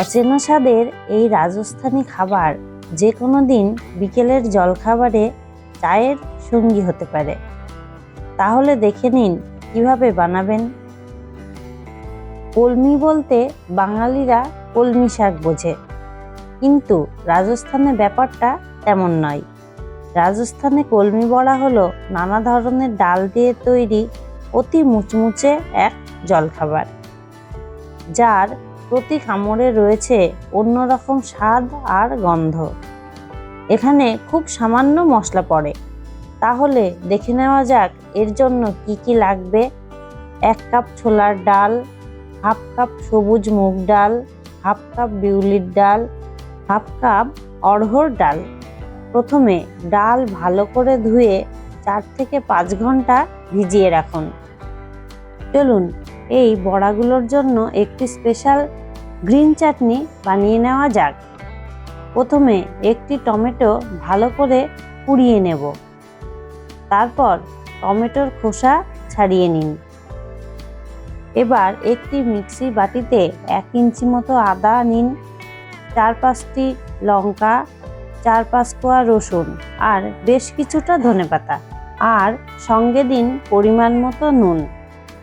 অচেনা স্বাদের এই রাজস্থানী খাবার যে কোনো দিন বিকেলের জলখাবারে চায়ের সঙ্গী হতে পারে। তাহলে দেখে নিন, কীভাবে বানাবেন? কলমি বলতে বাঙালিরা কলমি শাক বোঝে, কিন্তু রাজস্থানে ব্যাপারটা তেমন নয়। রাজস্থানে কলমি বড়া হলো নানা ধরনের ডাল দিয়ে তৈরি অতি মুচমুচে এক জলখাবার, যার প্রতি কামড়ে রয়েছে অন্যরকম স্বাদ আর গন্ধ। এখানে খুব সামান্য মশলা পড়ে। তাহলে দেখে নেওয়া যাক এর জন্য কি কি লাগবে। এক কাপ ছোলার ডাল, হাফ কাপ সবুজ মুগ ডাল, হাফ কাপ বিউলির ডাল, হাফ কাপ অড়হর ডাল। প্রথমে ডাল ভালো করে ধুয়ে চার থেকে পাঁচ ঘণ্টা ভিজিয়ে রাখুন। চলুন, এই বড়াগুলোর জন্য একটি স্পেশাল গ্রিন চাটনি বানিয়ে নেওয়া যাক। প্রথমে একটি টমেটো ভালো করে পুড়িয়ে নেব। তারপর টমেটোর খোসা ছাড়িয়ে নিন। এবার একটি মিক্সি বাটিতে এক ইঞ্চি মতো আদা নিন, চার পাঁচটি লঙ্কা, চার পাঁচ কোয়া রসুন আর বেশ কিছুটা ধনেপাতা আর সঙ্গে দিন পরিমাণ মতো নুন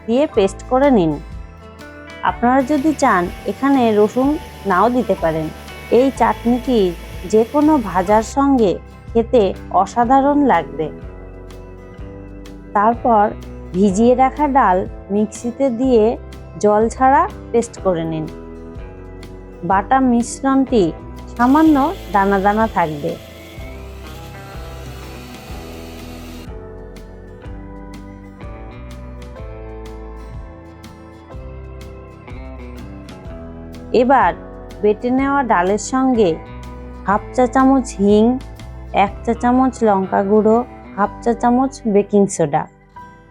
দিয়ে পেস্ট করে নিন। আপনারা যদি চান, এখানে রসুন নাও দিতে পারেন। এই চাটনিটি যে কোনো ভাজার সঙ্গে খেতে অসাধারণ লাগবে। তারপর ভিজিয়ে রাখা ডাল মিক্সিতে দিয়ে জল ছাড়া পেস্ট করে নিন। বাটা মিশ্রণটি সামান্য দানা দানা থাকবে। এবার বেটে নেওয়া ডালের সঙ্গে হাফ চা চামচ হিং, এক চা চামচ লঙ্কা গুঁড়ো, হাফ চা চামচ বেকিং সোডা,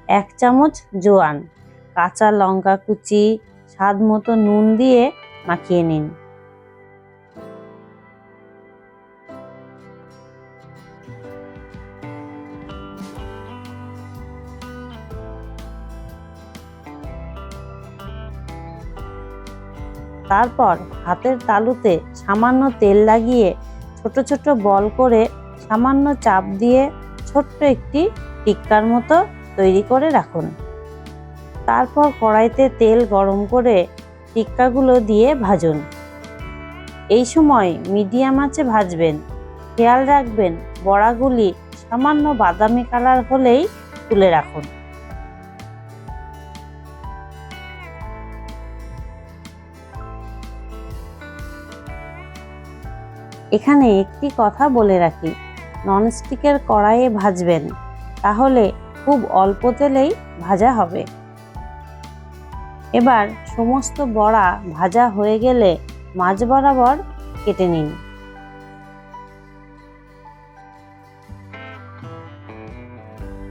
এক চামচ জোয়ান, কাঁচা লঙ্কা কুচি, স্বাদ মতো নুন দিয়ে মাখিয়ে নিন। তারপর হাতের তালুতে সামান্য তেল লাগিয়ে ছোট ছোট বল করে সামান্য চাপ দিয়ে ছোট্ট একটি টিক্কার মতো তৈরি করে রাখুন। তারপর কড়াইতে তেল গরম করে টিক্কাগুলো দিয়ে ভাজুন। এই সময় মিডিয়াম আঁচে ভাজবেন। খেয়াল রাখবেন, বড়াগুলি সামান্য বাদামি কালার হলেই তুলে রাখুন। এখানে একটি কথা বলে রাখি, ননস্টিকের কড়াইয়ে ভাজবেন, তাহলে খুব অল্প তেলেই ভাজা হবে। এবার সমস্ত বড়া ভাজা হয়ে গেলে মাঝ বরাবর কেটে নিন।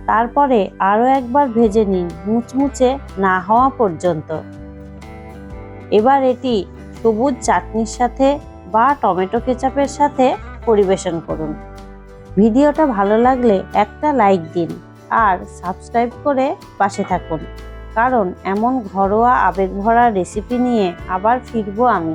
তারপরে আরও একবার ভেজে নিন মুচমুচে না হওয়া পর্যন্ত। এবার এটি সবুজ চাটনির সাথে বা টমেটো কেচাপের সাথে পরিবেশন করুন। ভিডিওটা ভালো লাগলে একটা লাইক দিন আর সাবস্ক্রাইব করে পাশে থাকুন। কারণ এমন ঘরোয়া আবেগ ভরা রেসিপি নিয়ে আবার ফিরবো আমি।